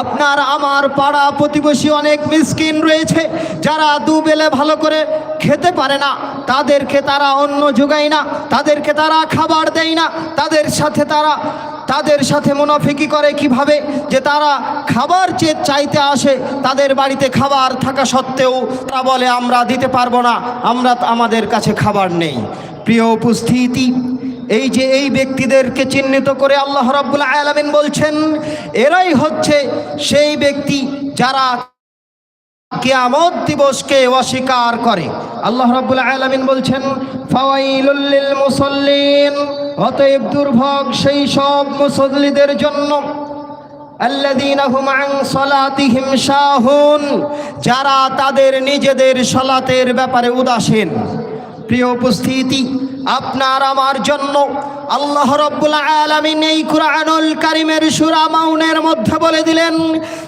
আপনার আমার পাড়া প্রতিবেশী অনেক মিসকিন রয়েছে, যারা দুবেলে ভালো করে খেতে পারে না। তাদেরকে তারা অন্ন যোগায় না, তাদেরকে তারা খাবার দেয় না। তাদের সাথে তারা, তাদের সাথে মুনাফিকি করে কীভাবে যে তারা খাবার চেয়ে চাইতে আসে, তাদের বাড়িতে খাবার থাকা সত্ত্বেও তারা বলে, আমরা দিতে পারব না, আমরা আমাদের কাছে খাবার নেই। প্রিয় উপস্থিতি এই যে এই ব্যক্তিদেরকে চিহ্নিত করে আল্লাহ রাব্বুল আলামিন বলছেন, এরাই হচ্ছে সেই ব্যক্তি যারা কিয়ামত দিবসকে অস্বীকার করে। আল্লাহ রাব্বুল আলামিন বলছেন, ফাওয়াইলুল লিল মুসাল্লিন অতএব দুর্ভোগ সেই সব মুসল্লিদের জন্য। যারা তাদের নিজেদের সলাতের ব্যাপারে উদাসীন। প্রিয় উপস্থিতি, আপনার আমার জন্য আল্লাহ রব্বুল আলামিন এই কুরআনুল কারীমের সূরা মাউনের মধ্যে বলে দিলেন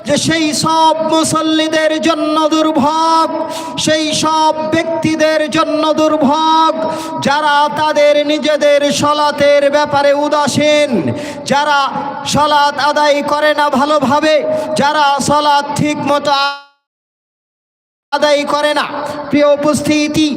যে সেই সব মুসল্লিদের জন্য দুর্ভোগ, সেই সব ব্যক্তিদের জন্য দুর্ভোগ, যারা তাদের নিজেদের সলাতের ব্যাপারে উদাসীন, যারা সলাত আদায় করে না ভালোভাবে, যারা সলাত ঠিক মতো আদায় করে না। প্রিয় উপস্থিতি,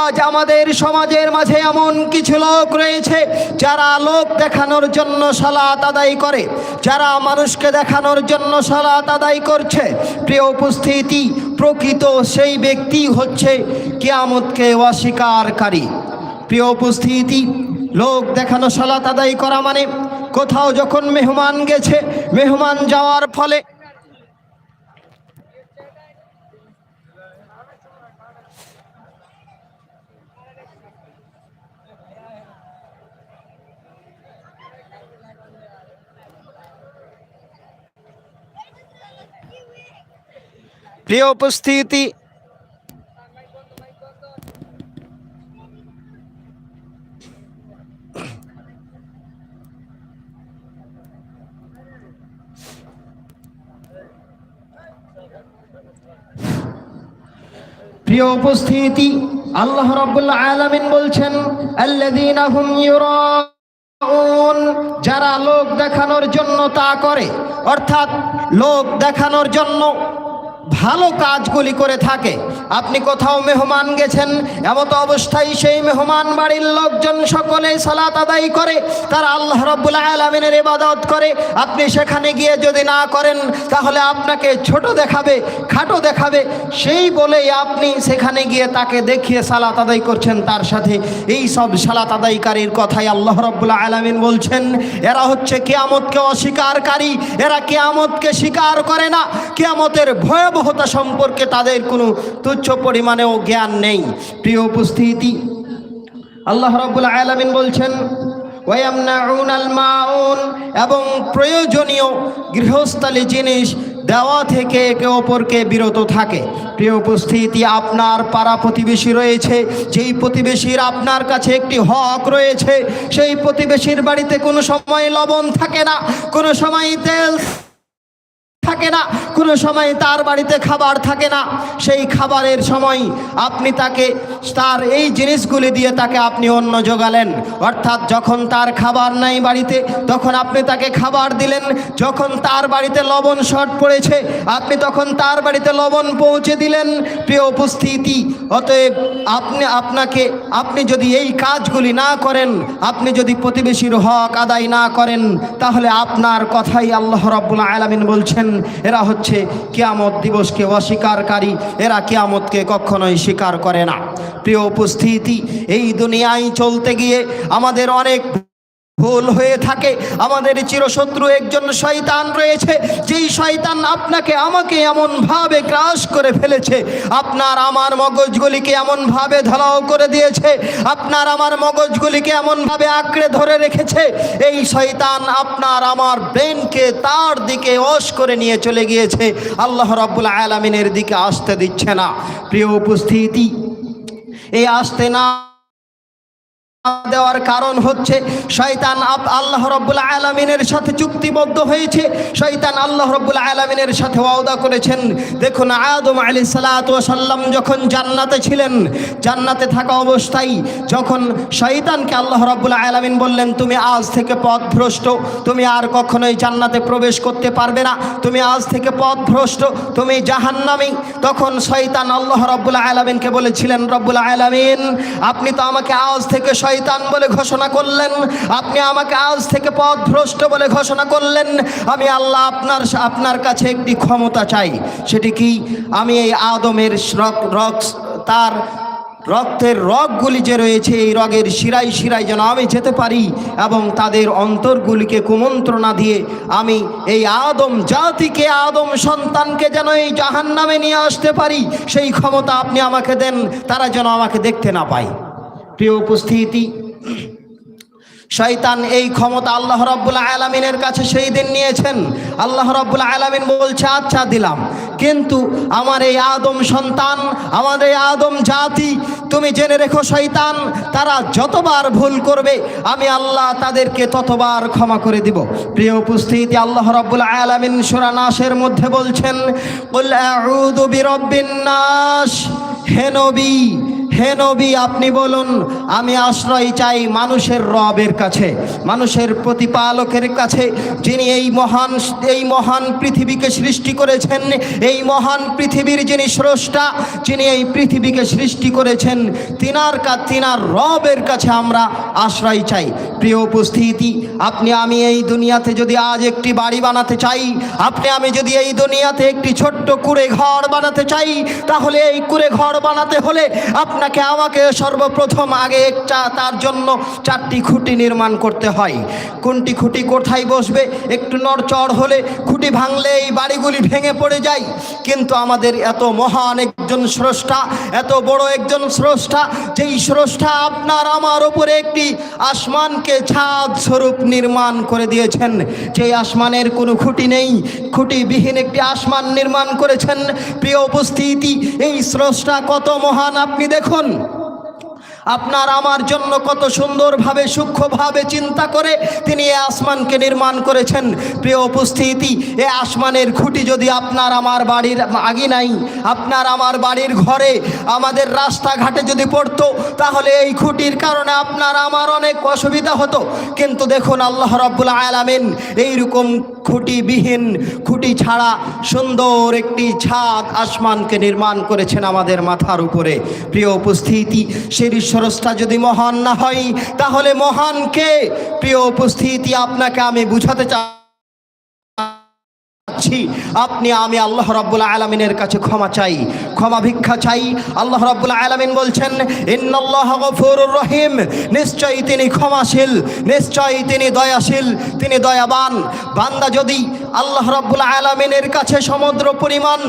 আজ আমাদের সমাজের মাঝে এমন কিছু লোক রয়েছে, যারা লোক দেখানোর জন্য সালাত আদায় করে, যারা মানুষকে দেখানোর জন্য সালাত আদায় করছে। প্রিয় উপস্থিতি, প্রকৃত সেই ব্যক্তি হচ্ছে কিয়ামতকে অস্বীকারী। প্রিয় উপস্থিতি, লোক দেখানো সালাত আদায় করা মানে কোথাও যখন মেহমান গেছে, মেহমান যাওয়ার ফলে প্রিয় উপস্থিতি প্রিয় উপস্থিতি, আল্লাহ রাব্বুল আলামিন বলছেন, আল্লাযীনা হুম ইউরাউন যারা লোক দেখানোর জন্য তা করে, অর্থাৎ লোক দেখানোর জন্য ভালো কাজগুলি করে থাকে। আপনি কোথাও মেহমান গেছেন, এমত অবস্থায় সেই মেহমান বাড়ির লোকজন সকলে সালাত আদায় করে, তারা আল্লাহ রব্বুল আলমিনের ইবাদত করে। আপনি সেখানে গিয়ে যদি না করেন, তাহলে আপনাকে ছোট দেখাবে, খাটো দেখাবে। সেই বলেই আপনি সেখানে গিয়ে তাকে দেখিয়ে সালাত আদায় করছেন, তার সাথে এই সব সালাত আদায়কারীর কথাই আল্লাহ রব্বুল আলমিন বলছেন, এরা হচ্ছে কেয়ামতকে অস্বীকারী, এরা কেয়ামতকে স্বীকার করে না। কেয়ামতের ভয়াবহতা সম্পর্কে তাদের কোনো তুচ্ছ পরিমাণেও জ্ঞান নেই। প্রিয় উপস্থিতি, আল্লাহ রব্বুল আলামিন বলছেন এবং প্রয়োজনীয় গৃহস্থালী জিনিস দেওয়া থেকে একে অপরকে বিরত থাকে। প্রিয় উপস্থিতি, আপনার পাড়া প্রতিবেশী রয়েছে, যেই প্রতিবেশীর আপনার কাছে একটি হক রয়েছে, সেই প্রতিবেশীর বাড়িতে কোনো সময় লবণ থাকে না, কোনো সময় তেল থাকে না, কোনো সময় তার বাড়িতে খাবার থাকে না। সেই খাবারের সময় আপনি তাকে, তার এই জিনিসগুলি দিয়ে তাকে আপনি অন্য যোগালেন অর্থাৎ যখন তার খাবার নাই বাড়িতে, তখন আপনি তাকে খাবার দিলেন। যখন তার বাড়িতে লবণ শর্ট পড়েছে, আপনি তখন তার বাড়িতে লবণ পৌঁছে দিলেন। প্রিয় উপস্থিতি, অতএব আপনি, আপনাকে, আপনি যদি এই কাজগুলি না করেন, আপনি যদি প্রতিবেশীর হক আদায় না করেন, তাহলে আপনার কথাই আল্লাহ রাব্বুল আলামিন বলছেন এরা হচ্ছে কেয়ামত দিবসকে অস্বীকারী এরা কেয়ামতকে কখনোই স্বীকার করে না। প্রিয় উপস্থিতি, এই দুনিয়ায় চলতে গিয়ে আমাদের অনেক ভুল হয়ে থাকে। আমাদের চিরশত্রু একজন শয়তান রয়েছে। যেই শয়তান আপনাকে, আমাকে এমনভাবে গ্রাস করে ফেলেছে, আপনার আমার মগজগুলিকে এমনভাবে ধরাও করে দিয়েছে, আপনার আমার মগজগুলিকে এমনভাবে আঁকড়ে ধরে রেখেছে, এই শয়তান আপনার আমার ব্রেনকে তার দিকে অস করে নিয়ে চলে গিয়েছে। আল্লাহ রাব্বুল আলামিনের দিকে আসতে দিচ্ছে না। প্রিয় উপস্থিতি এই আসতে না দেওয়ার কারণ হচ্ছে শয়তান আল্লাহ রব্বুল আলমিনের সাথে চুক্তিবদ্ধ হয়েছে। শয়তান আল্লাহ রব্বুল আলমিনের সাথে ওয়াদা করেছেন। দেখুন, আদম আলী সাল্লাম যখন জান্নাতে ছিলেন, জান্নাতে থাকা অবস্থায় যখন শয়তানকে আল্লাহ রব্বুল আলমিন বললেন, তুমি আজ থেকে পথভ্রষ্ট, তুমি আর কখনোই জান্নাতে প্রবেশ করতে পারবে না। তুমি আজ থেকে পথভ্রষ্ট, তুমি জাহান্নামি। তখন শয়তান আল্লাহ রব্বুল আলমিনকে বলেছিলেন, রব্বুল আলমিন, আপনি তো আমাকে আজ থেকে শয়তান বলে ঘোষণা করলেন, আপনি আমাকে আজ থেকে পথভ্রষ্ট বলে ঘোষণা করলেন, আমি আল্লাহ আপনার আপনার কাছে একটি ক্ষমতা চাই, সেটি কি? আমি এই আদমের রক- রক, তার রক্তের রগগুলি যে রয়েছে, এই রগের শিরাই শিরাই যেন আমি যেতে পারি এবং তাদের অন্তরগুলিকে কুমন্ত্রণা দিয়ে আমি এই আদম জাতিকে, আদম সন্তানকে যেন এই জাহান নামে নিয়ে আসতে পারি, সেই ক্ষমতা আপনি আমাকে দেন, তারা যেন আমাকে দেখতে না পায়। প্রিয় উপস্থিতি, শয়তান এই ক্ষমতা আল্লাহ রব্বুল আলমিনের কাছে সেই দিন নিয়েছেন। আল্লাহ রব্বুল আলমিন বলছে আচ্ছা দিলাম। কিন্তু আমার এই আদম সন্তান, আমার এই আদম জাতি, তুমি জেনে রেখো শয়তান, তারা যতবার ভুল করবে, আমি আল্লাহ তাদেরকে ততবার ক্ষমা করে দিব। প্রিয় উপস্থিতি, আল্লাহ রব্বুল আলমিন সুরানাসের মধ্যে বলছেন, "কুল আউযু বিরব্বিন নাস, হে নবী হে নবী, আপনি বলুন, আমি আশ্রয় চাই মানুষের রবের কাছে, মানুষের প্রতিপালকের কাছে, যিনি এই মহান এই মহান পৃথিবীকে সৃষ্টি করেছেন, এই মহান পৃথিবীর যিনি স্রষ্টা, যিনি এই পৃথিবীকে সৃষ্টি করেছেন, তিনার কা, তিনার রবের কাছে আমরা আশ্রয় চাই। প্রিয় উপস্থিতি, আপনি, আমি এই দুনিয়াতে যদি আজ একটি বাড়ি বানাতে চাই, আপনি, আমি যদি এই দুনিয়াতে একটি ছোট্ট কুড়ে ঘর বানাতে চাই, তাহলে এই কুড়ে ঘর বানাতে হলে আপনাকে আমাকে সর্বপ্রথম আগে একটা তার জন্য চারটি খুঁটি নির্মাণ করতে হয়। কোনটি খুঁটি কোথায় বসবে? একটু নড়চড় হলে খুঁটি ভাঙলে এই বাড়িগুলি ভেঙে পড়ে যায়। কিন্তু আমাদের এত মহান একজন স্রষ্টা, এত বড় একজন স্রষ্টা, যেই স্রষ্টা আপনার আমার উপরে একটি আসমানকে ছাদ স্বরূপ নির্মাণ করে দিয়েছেন। যেই আসমানের কোনো খুঁটি নেই, খুঁটিবিহীন একটি আসমান নির্মাণ করেছেন। প্রিয় উপস্থিতি, এই স্রষ্টা কত মহান, আপনি দেখুন। আপনার আমার জন্য কত সুন্দরভাবে, সূক্ষ্মভাবে চিন্তা করে তিনি এ আসমানকে নির্মাণ করেছেন। প্রিয় উপস্থিতি, এ আসমানের খুঁটি যদি আপনার আমার বাড়ির আগে নাই, আপনার আমার বাড়ির ঘরে, আমাদের রাস্তাঘাটে যদি পড়তো, তাহলে এই খুঁটির কারণে আপনার আমার অনেক অসুবিধা হতো। কিন্তু দেখুন, আল্লাহ রব্বুল আলামিন এইরকম খুঁটিবিহীন, খুঁটি ছাড়া সুন্দর একটি ছাদ আসমানকে নির্মাণ করেছেন আমাদের মাথার উপরে। প্রিয় উপস্থিতি সেই ঈশ্বরস্থা যদি মহান না হয়, তাহলে মহানকে প্রিয় উপস্থিতি, আপনাকে আমি বুঝাতে চাই আপনি, আমি আল্লাহ রাব্বুল আলামিনের কাছে ক্ষমা চাই, ক্ষমা ভিক্ষা চাই। আল্লাহ রাব্বুল আলামিন বলছেন, ইন্নাল্লাহ গফুরুর রহিম। নিশ্চয়ই তিনি ক্ষমাশীল, নিশ্চয়ই তিনি দয়াশীল, তিনি দয়াবান। বান্দা যদি আল্লাহ রাব্বুল আলামিনের কাছে সমুদ্র পরিমাণ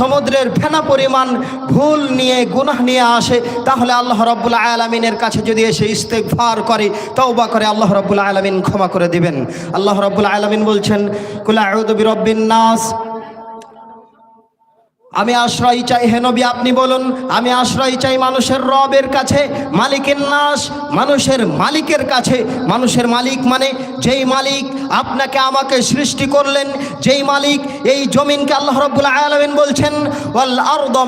সমুদ্রের ফেনা পরিমাণ ভুল নিয়ে, গুনাহ নিয়ে আসে, তাহলে আল্লাহ রব্বুল আলমিনের কাছে যদি এসে ইস্তেকভার করে, তওবা করে, আল্লাহ রব্বুল আলমিন ক্ষমা করে দিবেন। আল্লাহ রব্বুল আলমিন বলছেন, কুলা রব্বিন নাস। আমি আশ্রয় চাই, হে নবী, আপনি বলুন, আমি আশ্রয় চাই মানুষের রবের কাছে, মালিকের নাস মানুষের মালিকের কাছে। মানুষের মালিক মানে যেই মালিক আপনাকে আমাকে সৃষ্টি করলেন, যেই মালিক এই জমিনকে আল্লাহ রব্বুল আলমিন বলছেন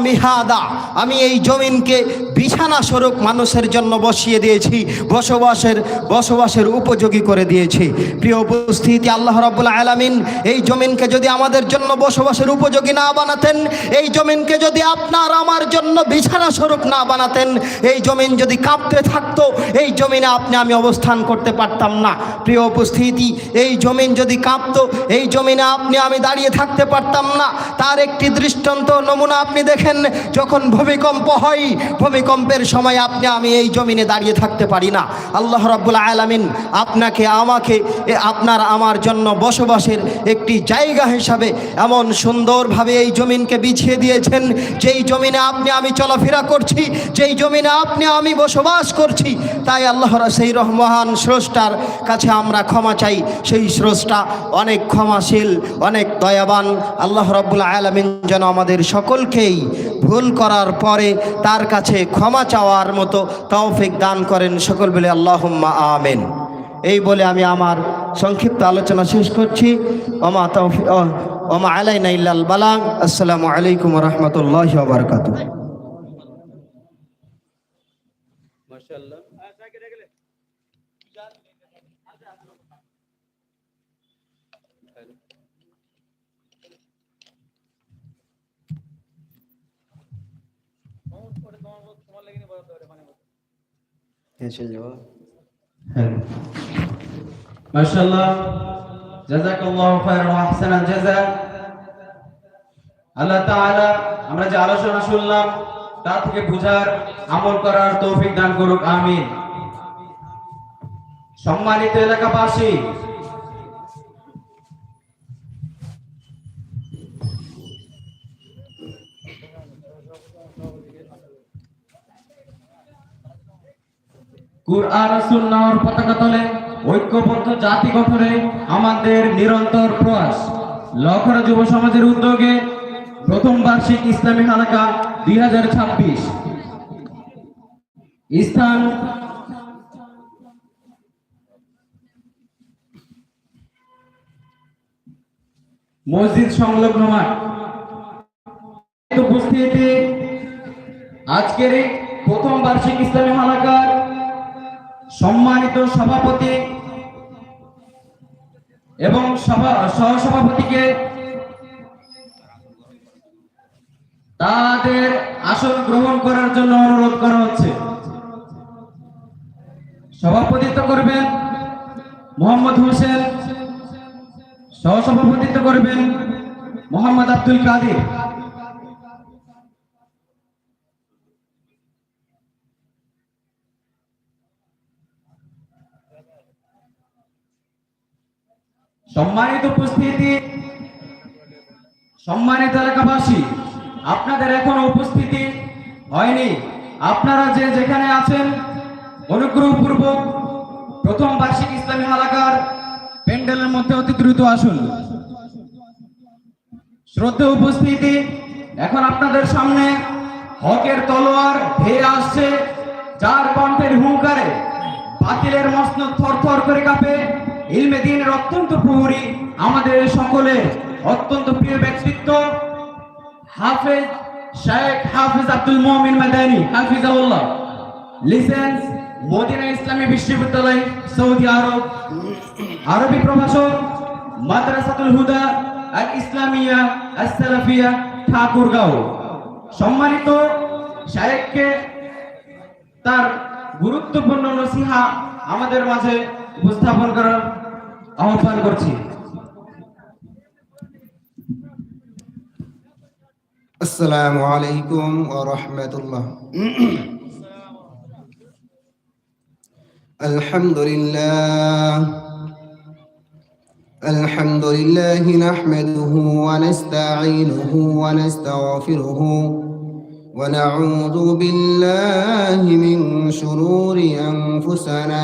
মিহাদা আমি এই জমিনকে বিছানা স্বরূপ মানুষের জন্য বসিয়ে দিয়েছি, বসবাসের বসবাসের উপযোগী করে দিয়েছি। প্রিয় উপস্থিতি, আল্লাহ রব্বুল আলমিন এই জমিনকে যদি আমাদের জন্য বসবাসের উপযোগী না বানাতেন এই জমিনকে যদি আপনার আমার জন্য বিছানা স্বরূপ না বানাতেন, এই জমিন যদি কাঁপতে থাকতো, এই জমিনে আপনি আমি অবস্থান করতে পারতাম না। প্রিয় উপস্থিতি, এই জমিন যদি কাঁপতো, এই জমিনে আপনি আমি দাঁড়িয়ে থাকতে পারতাম না। তার একটি দৃষ্টান্ত নমুনা আপনি দেখেন, যখন ভূমিকম্প হয়, ভূমিকম্পের সময় আপনি আমি এই জমিনে দাঁড়িয়ে থাকতে পারি না। আল্লাহ রাব্বুল আলামিন আপনাকে, আমাকে আপনার আমার জন্য বসবাসের একটি জায়গা হিসাবে এমন সুন্দরভাবে এই জমিনকে বিছিয়ে দিয়েছেন। যেই জমিনে আপনি আমি চলাফেরা করছি, যেই জমিনে আপনি আমি বসবাস করছি, তাই আল্লাহর সেই রহমান স্রষ্টার কাছে আমরা ক্ষমা চাই। সেই স্রষ্টা অনেক ক্ষমাশীল, অনেক দয়াবান। আল্লাহ রব্বুল আলমিন যেন আমাদের সকলকেই ভুল করার পরে তার কাছে ক্ষমা চাওয়ার মতো তৌফিক দান করেন। সকল বলে আল্লাহুম্মা আমেন। এই বলে আমি আমার সংক্ষিপ্ত আলোচনা শেষ করছি। ওমা তৌফি ও- ওমা আলাইনা ইল্লাল বালাগ আসসালামু আলাইকুম রহমতুল্লাহ বারকাতুহ মাশাআল্লাহ জাযাকাল্লাহু খায়রান ওয়া আহসানাল জাযা। আল্লাহ তাআলা, আমরা যে আলোচনা শুনলাম, তা থেকে বুঝার, আমল করার তৌফিক দান করুক, আমিন। সম্মানিত এলাকাবাসী, কুরআন সুন্নাহর পতাকা তলে ঐক্যবদ্ধ জাতি গঠনে আমাদের নিরন্তর প্রয়াস। লক্ষণ যুব সমাজের উদ্যোগে প্রথম বার্ষিক ইসলামী হালাকা দুই হাজার স্থান মসজিদ সংলগ্ন মাঠ। উপস্থিতি আজকের প্রথম বার্ষিক ইসলামী হালাকার সম্মানিত সভাপতি এবং সভা, সহসভাপতিকে তাদের আসন গ্রহণ করার জন্য অনুরোধ করা হচ্ছে। সভাপতিত্ব করবেন মোহাম্মদ হোসেন, সহসভাপতিত্ব করবেন মোহাম্মদ আব্দুল কাদির। সম্মানিত উপস্থিতি, সম্মানিত এলাকাবাসী, আপনাদের এখনও উপস্থিতি হয়নি। আপনারা যে যেখানে আছেন, অনুগ্রহপূর্বক প্রথম বার্ষিক ইসলামী হালাকার প্যান্ডেলের মধ্যে অতি দ্রুত আসুন। শ্রদ্ধা উপস্থিতি, এখন আপনাদের সামনে হকের তলোয়ার ধেয়ে আসছে, যার কণ্ঠের হুঙ্কারে বাতিলের মসনদ থরথর করে কাঁপে। ইলমে দিনের অত্যন্ত প্রহরী, আমাদের সকলের অত্যন্ত প্রিয় ব্যক্তিত্ব, হাফেজ শেখ হাফিজ আব্দুল মোমিন মাদানী হাফিজাউল্লাহ লিসেন্স মদিনা ইসলামী বিশ্ববিদ্যালয়, সৌদি আরব। আরবি প্রভাষক, মাদ্রাসাতুল হুদা, আল ইসলামিয়া আসসালাফিয়া ঠাকুরগাঁও। সম্মানিত শায়েককে তার গুরুত্বপূর্ণ নসিহা আমাদের মাঝে উপস্থাপন করার আহ্বান করছি السلام عليكم ورحمة الله الحمد لله الحمد لله نحمده ونستعينه ونستغفره ونعوذ بالله من شرور أنفسنا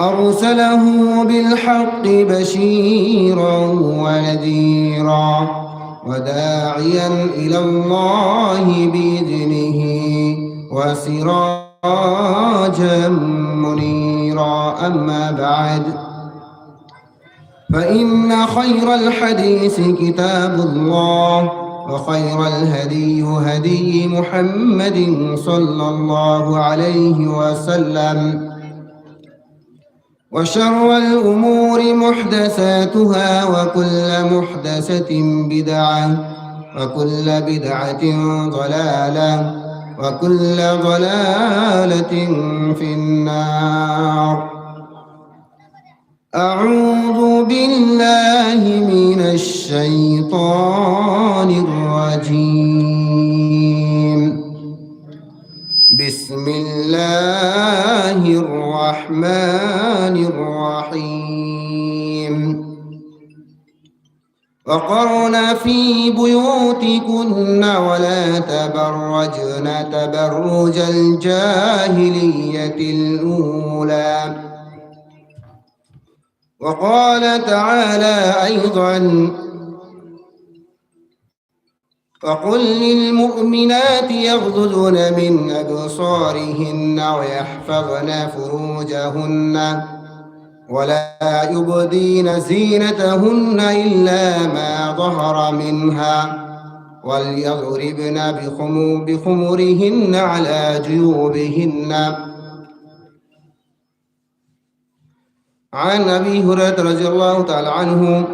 أرسله بالحق بشيرا ونذيرا وداعيا إلى الله بإذنه وسراجا منيرا. أما بعد فإن خير الحديث كتاب الله وخير الهدي هدي محمد صلى الله عليه وسلم. وشر الأمور محدثاتها وكل محدثة بدعة وكل بدعة ضلالة وكل ضلالة في النار. أعوذ بالله من الشيطان الرجيم. الله الرحمن الرحيم. وقرن في بيوتكن ولا تبرجن تبرج الجاهلية الأولى. وقال تعالى أيضا وقل للمؤمنات يغضضن من أبصارهن ويحفظن فروجهن ولا يبدين زينتهن إلا ما ظهر منها وليضربن بخمو- بخمرهن على جيوبهن. عن أبي هريرة رضي الله تعالى عنه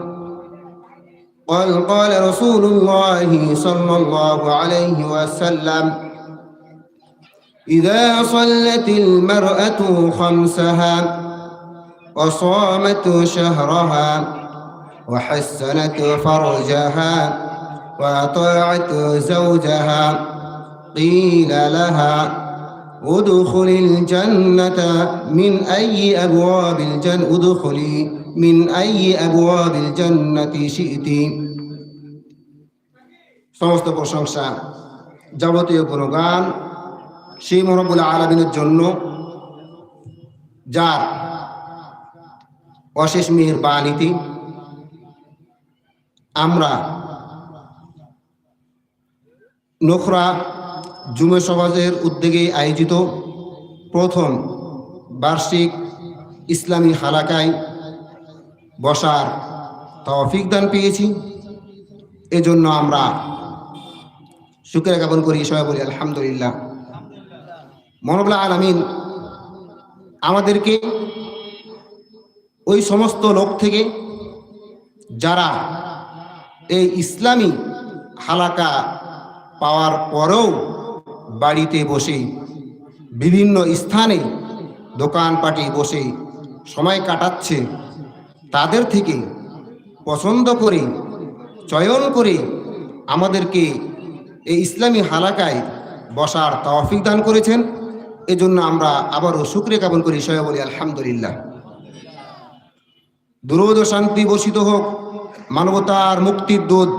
قال قال رسول الله صلى الله عليه وسلم إذا صلت المرأة خمسها وصامت شهرها وحسنت فرجها وأطاعت زوجها قيل لها ادخل الجنة من أي أبواب الجنة ادخلي من أي أبواب الجنة شئت সমস্ত প্রশংসা যাবতীয় গুণগান সেই মরবুল আলমিনের জন্য যার অশেষ মেহের বাণীতি আমরা নখরা জুমে সমাজের উদ্যোগে আয়োজিত প্রথম বার্ষিক ইসলামী হালাকায় বসার তৌফিক দান পেয়েছি। এজন্য আমরা শুক্রিয়া জ্ঞাপন করি, সবাই বলি আলহামদুলিল্লাহ। মনবুল্লাহ আলমিন আমাদেরকে ওই সমস্ত লোক থেকে যারা এই ইসলামী হালাকা পাওয়ার পরেও বাড়িতে বসে, বিভিন্ন স্থানে দোকানপাটে বসে সময় কাটাচ্ছে। তাদের থেকে পছন্দ করে, চয়ন করে আমাদেরকে এই ইসলামী হালাকায় বসার তৌফিক দান করেছেন। এজন্য আমরা আবারও শুক্রে জ্ঞাপন করি। সবাই বলি আলহামদুলিল্লাহ। দুরোধ শান্তি বর্ষিত হোক, মানবতার মুক্তির দুধ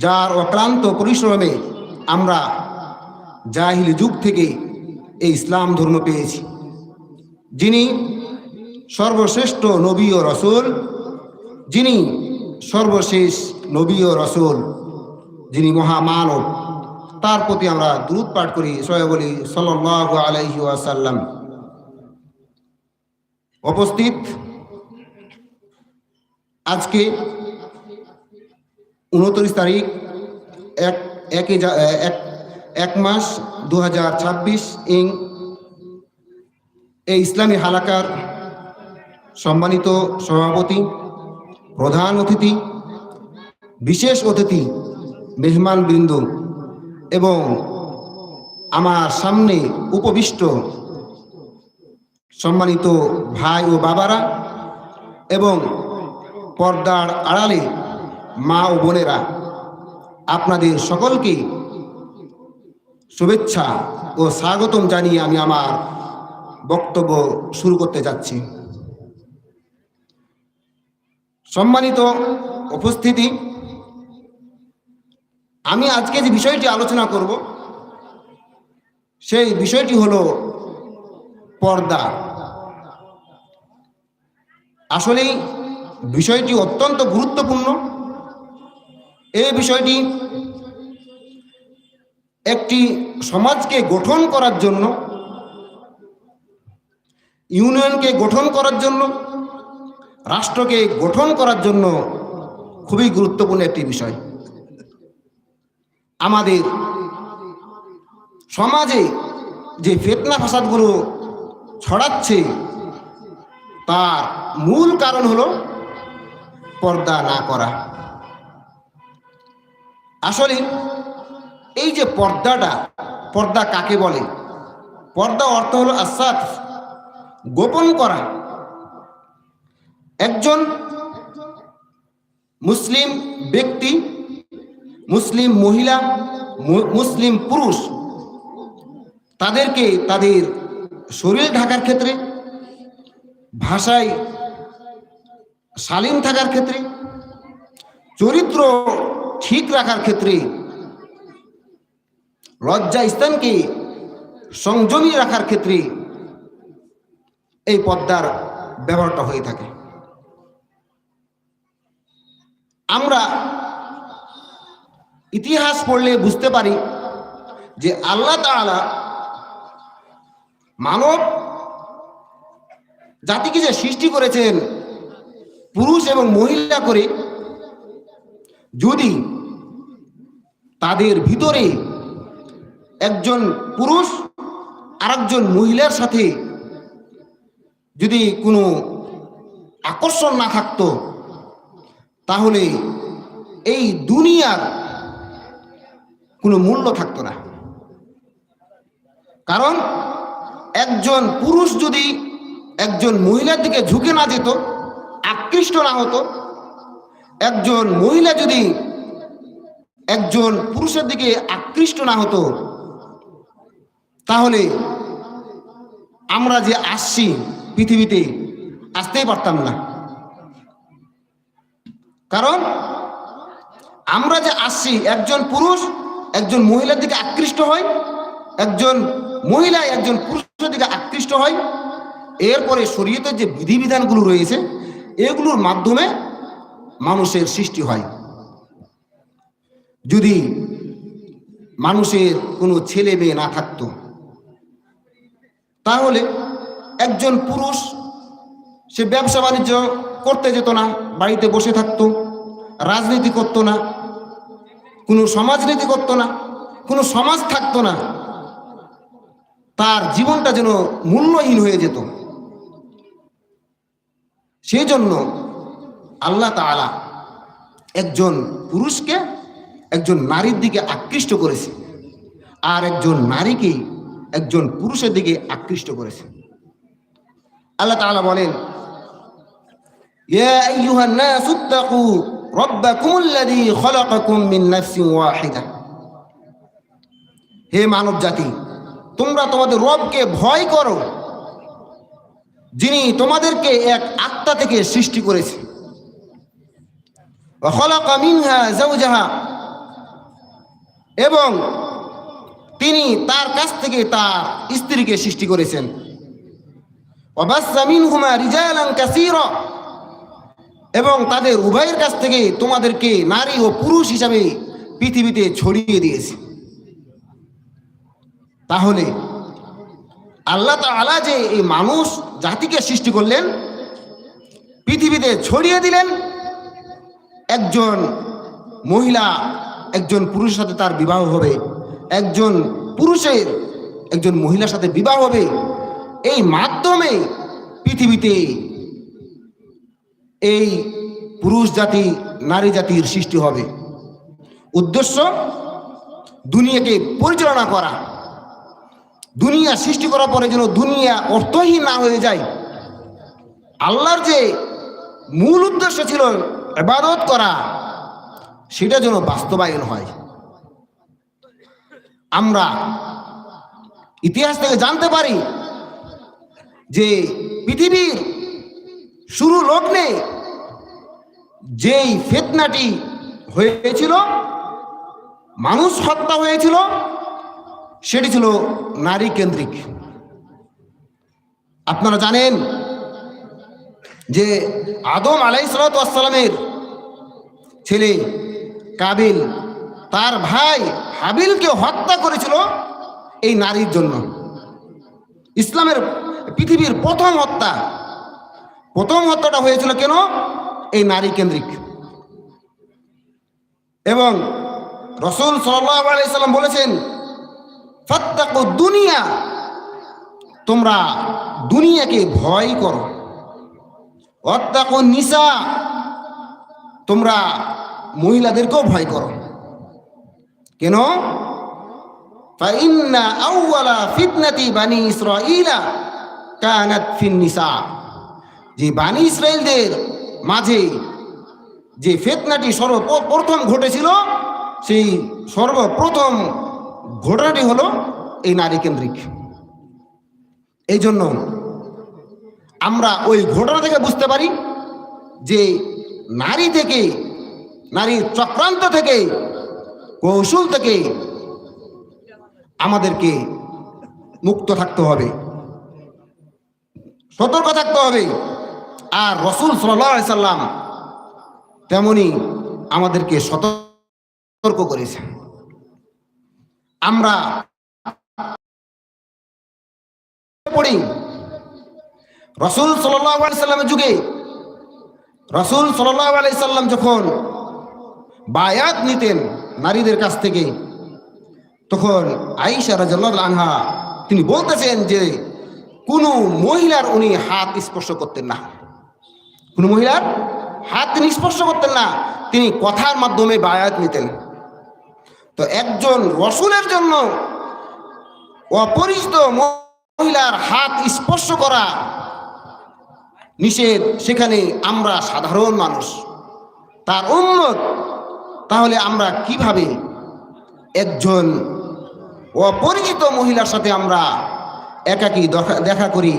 যার অক্লান্ত পরিশ্রমে আমরা জাহিলি যুগ থেকে এই ইসলাম ধর্ম পেয়েছি। যিনি সর্বশ্রেষ্ঠ নবী ও রসুল, যিনি সর্বশেষ নবী ও রসুল, যিনি মহামানব, তার প্রতি আমরা দ্রুত পাঠ করি, সবাই বলি সাল্লাহ আলাইহি ওয়াসাল্লাম। উপস্থিত আজকে উনত্রিশ তারিখ, এক একে এক এক মাস দু হাজার ছাব্বিশ ইং এই ইসলামী হালাকার সম্মানিত সভাপতি, প্রধান অতিথি, বিশেষ অতিথি, মেহমান বৃন্দ এবং আমার সামনে উপবিষ্ট সম্মানিত ভাই ও বাবারা এবং পর্দার আড়ালে মা ও বোনেরা, আপনাদের সকলকে শুভেচ্ছা ও স্বাগতম জানিয়ে আমি আমার বক্তব্য শুরু করতে যাচ্ছি। সম্মানিত উপস্থিতি, আমি আজকে যে বিষয়টি আলোচনা করব, সেই বিষয়টি হলো পর্দা। আসলেই বিষয়টি অত্যন্ত গুরুত্বপূর্ণ। এই বিষয়টি একটি সমাজকে গঠন করার জন্য, ইউনিয়নকে গঠন করার জন্য, রাষ্ট্রকে গঠন করার জন্য খুবই গুরুত্বপূর্ণ একটি বিষয়। আমাদের সমাজে যে ফেতনা ফাসাদগুলো ছড়াচ্ছে, তার মূল কারণ হলো পর্দা না করা। আসলে এই যে পর্দাটা, পর্দা কাকে বলে? পর্দা অর্থ হলো আসাদ, গোপন করা। একজন মুসলিম ব্যক্তি, মুসলিম মহিলা মুসলিম পুরুষ, তাদেরকে তাদের শরীর ঢাকার ক্ষেত্রে, ভাষায় শালীন থাকার ক্ষেত্রে, চরিত্র ঠিক রাখার ক্ষেত্রে লজ্জা স্থানকে সংযমী রাখার ক্ষেত্রে এই পদ্মার ব্যবহারটা হয়ে থাকে। আমরা ইতিহাস পড়লে বুঝতে পারি যে আল্লাহ তাআলা মানব জাতিকে যে সৃষ্টি করেছেন, পুরুষ এবং মহিলা করে, যদি তাদের ভিতরে একজন পুরুষ, আরেকজন মহিলার সাথে যদি কোনো আকর্ষণ না থাকতো, তাহলে এই দুনিয়ার কোনো মূল্য থাকতো না। কারণ একজন পুরুষ যদি একজন মহিলার দিকে ঝুঁকে না যেত, আকৃষ্ট না হতো, একজন মহিলা যদি একজন পুরুষের দিকে আকৃষ্ট না হতো তাহলে আমরা যে আসছি পৃথিবীতে, আসতেই পারতাম না। কারণ আমরা যে আসছি, একজন পুরুষ একজন মহিলার দিকে আকৃষ্ট হয়, একজন মহিলা একজন পুরুষের দিকে আকৃষ্ট হয়। এরপরে শরীয়তের যে বিধিবিধানগুলো রয়েছে, এগুলোর মাধ্যমে মানুষের সৃষ্টি হয়। যদি মানুষের কোনো ছেলে মেয়ে না থাকতো তাহলে একজন পুরুষ সে ব্যবসা বাণিজ্য করতে যেত না, বাড়িতে বসে থাকতো, রাজনীতি করতো না, কোনো সমাজনীতি করতো না, কোনো সমাজ থাকতো না, তার জীবনটা যেন মূল্যহীন হয়ে যেত। সেই জন্য আল্লাহ তাআলা একজন পুরুষকে একজন নারীর দিকে আকৃষ্ট করেছে, আর একজন নারীকে একজন পুরুষের দিকে আকৃষ্ট করেছেন আল্লাহ তাআলা বলেন, ইয়া আইয়ুহান নাস হে মানব জাতি, তোমরা তোমাদের রবকে ভয় করো, যিনি তোমাদেরকে এক আত্মা থেকে সৃষ্টি করেছে। এবং তিনি তার কাছ থেকে তার স্ত্রীকে সৃষ্টি করেছেন। এবং তাদের উভয়ের কাছ থেকে তোমাদেরকে নারী ও পুরুষ হিসাবে পৃথিবীতে ছড়িয়ে দিয়েছে। তাহলে আল্লাহ তালা যে এই মানুষ জাতিকে সৃষ্টি করলেন, পৃথিবীতে ছড়িয়ে দিলেন, একজন মহিলা, একজন পুরুষের সাথে তার বিবাহ হবে। একজন পুরুষের, একজন মহিলার সাথে বিবাহ হবে। এই মাধ্যমে পৃথিবীতে এই পুরুষ জাতি, নারী জাতির সৃষ্টি হবে। উদ্দেশ্য, দুনিয়াকে পরিচালনা করা। দুনিয়া সৃষ্টি করার পরে যেন দুনিয়া অর্থহীন না হয়ে যায়। আল্লাহর যে মূল উদ্দেশ্য ছিল এবাদত করা, সেটা যেন বাস্তবায়ন হয়। আমরা ইতিহাস থেকে জানতে পারি যে পৃথিবীর শুরু লগ্নে যেই ফেতনাটি হয়েছিল, মানুষ হত্যা হয়েছিল, সেটি ছিল নারী কেন্দ্রিক আপনারা জানেন যে আদম আলাইসালামের ছেলে কাবিল তার ভাই হাবিলকে হত্যা করেছিল এই নারীর জন্য। ইসলামের পৃথিবীর প্রথম হত্যা। প্রথম হত্যাটা হয়েছিল কেন? এই নারী কেন্দ্রিক। এবং রসুল সাল্লাম বলেছেন দুনিয়া, তোমরা দুনিয়াকে ভয় করো। অত্যাক নিসা, তোমরা মহিলাদেরকেও ভয় করো। কেন فإن أول فتنة بني إسرائيل كانت في النساء যে বানি ইসরায়েলদের মাঝে যে ফেতনাটি সর্বপ্রথম ঘটেছিল সেই সর্বপ্রথম ঘটনাটি হলো এই নারী কেন্দ্রিক এই জন্য আমরা ওই ঘটনা থেকে বুঝতে পারি যে নারী থেকে নারীর চক্রান্ত থেকে কৌশল থেকে আমাদেরকে মুক্ত থাকতে হবে। সতর্ক থাকতে হবে। আর রসুল সাল্লাম তেমনি আমাদেরকে সতর্ক করেছেন। আমরা পড়ি, রসুল সাল্লামের যুগে, রসুল সাল্লাম যখন বায়াত নিতেন নারীদের কাছ থেকে। তখন আইসা আনহা তিনি বলতেছেন যে, কোনো মহিলার উনি হাত স্পর্শ করতেন না। কোনো মহিলার হাত তিনি স্পর্শ করতেন না। তিনি কথার মাধ্যমে বায়াত নিতেন। তো একজন রসুলের জন্য অপরিচিত মহিলার হাত স্পর্শ করা নিষেধ, সেখানে আমরা সাধারণ মানুষ। তার উন্মত তাহলে আমরা কীভাবে একজন অপরিচিত মহিলার সাথে আমরা একাকি দেখা- করি,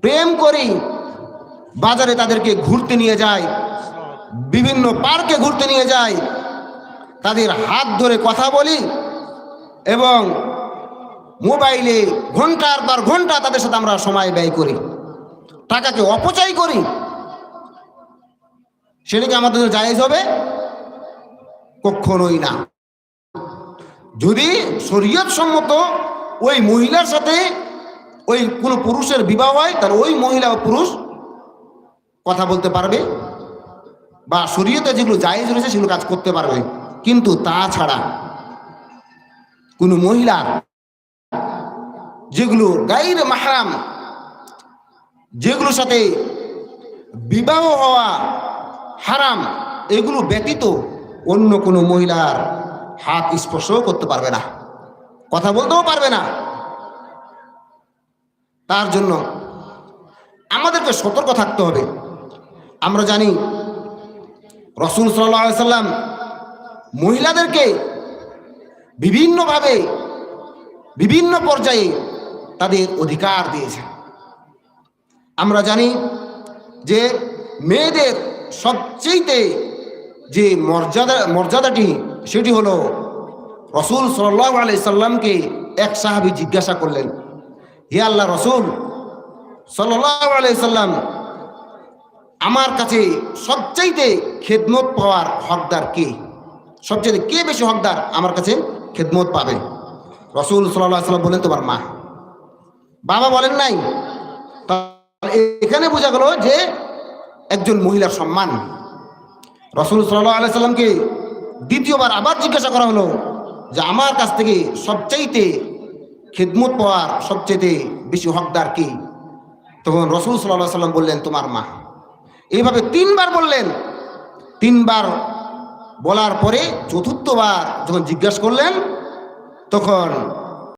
প্রেম করি, বাজারে তাদেরকে ঘুরতে নিয়ে যায় বিভিন্ন পার্কে ঘুরতে নিয়ে যায় তাদের হাত ধরে কথা বলি এবং মোবাইলে ঘণ্টার পর ঘণ্টা তাদের সাথে আমরা সময় ব্যয় করি, টাকাকে অপচয় করি। সেটা কি আমাদের জায়েজ হবে। কখনোই না। যদি শরীয়ত সম্মত ওই মহিলার সাথে ওই কোনো পুরুষের বিবাহ হয়, তাহলে ওই মহিলা ও পুরুষ কথা বলতে পারবে বা শরীয়তে যেগুলো জায়েজ রয়েছে সেগুলো কাজ করতে পারবে। কিন্তু তাছাড়া কোনো মহিলার যেগুলো গাইর মাহরাম, যেগুলোর সাথে বিবাহ হওয়া হারাম, এগুলো ব্যতীত অন্য কোনো মহিলার হাত স্পর্শও করতে পারবে না। কথা বলতেও পারবে না। তার জন্য আমাদেরকে সতর্ক থাকতে হবে। আমরা জানি, রসুল সাল্লাম মহিলাদেরকে বিভিন্নভাবে, বিভিন্ন পর্যায়ে তাদের অধিকার দিয়েছেন। আমরা জানি যে মেয়েদের সবচেয়েতে যে মর্যাদা, মর্যাদাটি, সেটি হলো রসুল সাল্লাহ আলি সাল্লামকে এক সাহাবি জিজ্ঞাসা করলেন, হে আল্লাহ রসুল সাল্লাহ আলি সাল্লাম, আমার কাছে সবচাইতে খেদমত পাওয়ার হকদার কে? সবচেয়ে কে বেশি হকদার আমার কাছে খেদমত পাবে? রসুল সাল্লাম বলেন তোমার মা। বাবা বলেন, নাই। এখানে বোঝা গেল যে একজন মহিলার সম্মান। রসুল সাল্লাহ আলাইসাল্লামকে দ্বিতীয়বার আবার জিজ্ঞাসা করা হলো যে আমার কাছ থেকে সবচাইতে খেদমত পাওয়ার সবচাইতে বেশি হকদার কি? তখন রসুল সাল্লাহ সাল্লাম বললেন, তোমার মা। এইভাবে তিনবার বললেন। তিনবার বলার পরে চতুর্থবার যখন জিজ্ঞাসা করলেন, তখন